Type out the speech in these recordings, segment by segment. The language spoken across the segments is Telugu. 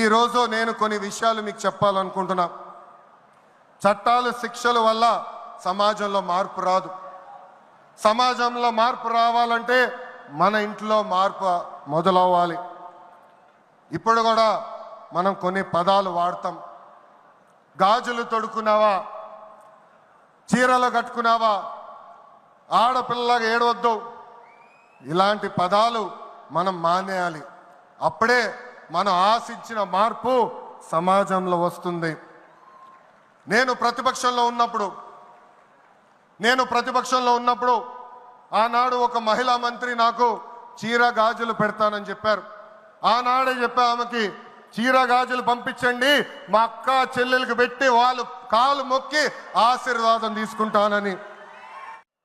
ఈరోజు నేను కొన్ని విషయాలు మీకు చెప్పాలనుకుంటున్నా. చట్టాలు శిక్షల వల్ల సమాజంలో మార్పు రాదు. సమాజంలో మార్పు రావాలంటే మన ఇంట్లో మార్పు మొదలవ్వాలి. ఇప్పుడు కూడా మనం కొన్ని పదాలు వాడతాం. గాజులు తొడుకున్నావా చీరలు కట్టుకున్నావా? ఆడపిల్లగా ఏడవద్దు. ఇలాంటి పదాలు మనం మానేయాలి. అప్పుడే మనం ఆశించిన మార్పు సమాజంలో వస్తుంది. నేను ప్రతిపక్షంలో ఉన్నప్పుడు నేను ప్రతిపక్షంలో ఉన్నప్పుడు ఆనాడు ఒక మహిళా మంత్రి నాకు చీర గాజులు పెడతానని చెప్పారు. ఆనాడే చెప్పా ఆమెకి చీర గాజులు పంపించండి మా అక్క చెల్లెలకు పెట్టి వాళ్ళు కాలు మొక్కి ఆశీర్వాదం తీసుకుంటానని.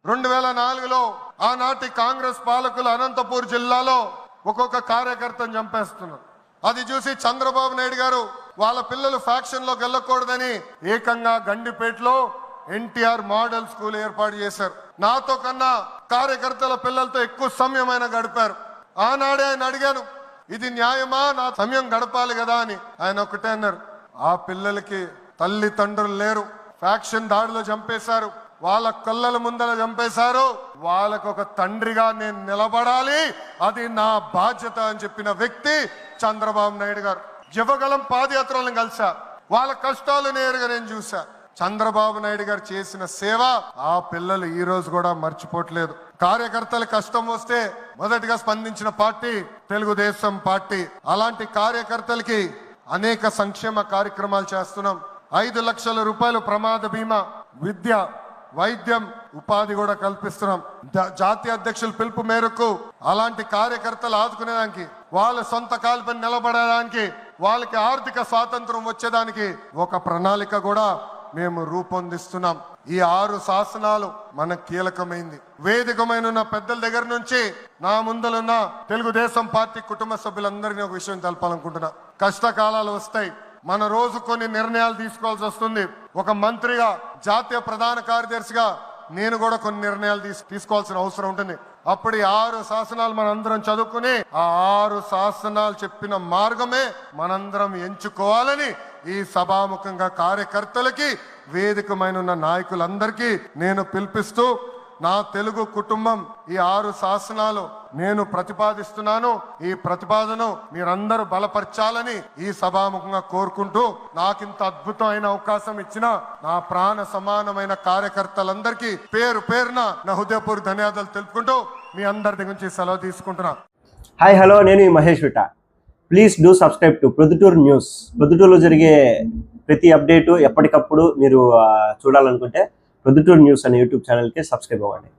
రెండు వేల నాలుగులో ఆనాటి కాంగ్రెస్ పాలకులు అనంతపూర్ జిల్లాలో ఒక్కొక్క కార్యకర్తను చంపేస్తున్నారు. అది చూసి చంద్రబాబు నాయుడు గారు వాళ్ళ పిల్లలు ఫ్యాక్షన్లోకి వెళ్ళకూడదని ఏకంగా గండిపేటలో ఎన్టీఆర్ మోడల్ స్కూల్ ఏర్పాటు చేశారు. నాతో కన్నా కార్యకర్తల పిల్లలతో ఎక్కువ సమయం ఆయన గడిపారు. ఆనాడే ఆయన అడిగాను ఇది న్యాయమా? నా సమయం గడపాలి కదా అని. ఆయన ఒకటే అన్నారు ఆ పిల్లలకి తల్లిదండ్రులు లేరు. ఫ్యాక్షన్ దాడిలో చంపేశారు. వాళ్ళ కళ్ళల ముందర చంపేశారు. వాళ్ళకు ఒక తండ్రిగా నేను నిలబడాలి. అది నా బాధ్యత అని చెప్పిన వ్యక్తి చంద్రబాబు నాయుడు గారు. యువగలం పాదయాత్రలను కలిసా వాళ్ళ కష్టాలు నేరుగా నేను చూసా చంద్రబాబు నాయుడు గారు చేసిన సేవ ఆ పిల్లలు ఈ రోజు కూడా మర్చిపోవట్లేదు. కార్యకర్తల కష్టం వస్తే మొదటిగా స్పందించిన పార్టీ తెలుగుదేశం పార్టీ. అలాంటి కార్యకర్తలకి అనేక సంక్షేమ కార్యక్రమాలు చేస్తున్నాం. ఐదు లక్షల రూపాయలు ప్రమాద బీమా విద్య వైద్యం ఉపాధి కూడా కల్పిస్తున్నాం. జాతీయ అధ్యక్షుల పిలుపు మేరకు అలాంటి కార్యకర్తలు ఆదుకునేదానికి వాళ్ళ సొంత కాల్పని నిలబడడానికి వాళ్ళకి ఆర్థిక స్వాతంత్రం వచ్చేదానికి ఒక ప్రణాళిక కూడా మేము రూపొందిస్తున్నాం. ఈ ఆరు శాసనాలు మనకు కీలకమైంది. వేదికమైన పెద్దల దగ్గర నుంచి నా ముందలున్న తెలుగుదేశం పార్టీ కుటుంబ సభ్యులందరినీ ఒక విషయం తెలపాలనుకుంటున్నా. కష్టకాలాలు వస్తాయి. మన రోజు కొన్ని నిర్ణయాలు తీసుకోవాల్సి వస్తుంది. ఒక మంత్రిగా జాతీయ ప్రధాన కార్యదర్శిగా నేను కూడా కొన్ని నిర్ణయాలు తీసు తీసుకోవాల్సిన అవసరం ఉంటుంది. అప్పుడు ఆరు శాసనాలు మనందరం చదువుకుని ఆ ఆరు శాసనాలు చెప్పిన మార్గమే మనందరం ఎంచుకోవాలని ఈ సభాముఖంగా కార్యకర్తలకి వేదికమైన ఉన్న నాయకులందరికీ నేను పిలిపిస్తూ నా తెలుగు కుటుంబం ఈ ఆరు శాసనాలు నేను ప్రతిపాదిస్తున్నాను ఈ ప్రతిపాదన మీరందరూ బలపరచాలని ఈ సభాముఖంగా కోరుకుంటూ నాకింత అద్భుతమైన అవకాశం ఇచ్చిన నా ప్రాణ సమానమైన కార్యకర్తలందరికీ పేరు పేరున నా హృదయపూర్వ ధన్యవాదాలు తెలుపుకుంటూ మీ అందరి దగ్గర నుంచి సెలవు తీసుకుంటున్నా. హాయ్ హలో నేను ఈ Mahesh విట. Please do subscribe to Proddatur news ప్రొద్దుటూరులో జరిగే ప్రతి అప్డేటు ఎప్పటికప్పుడు మీరు చూడాలనుకుంటే ప్రొద్దుటూరు న్యూస్ అనే యూట్యూబ్ ఛానల్కి సబ్స్క్రైబ్ అవ్వండి.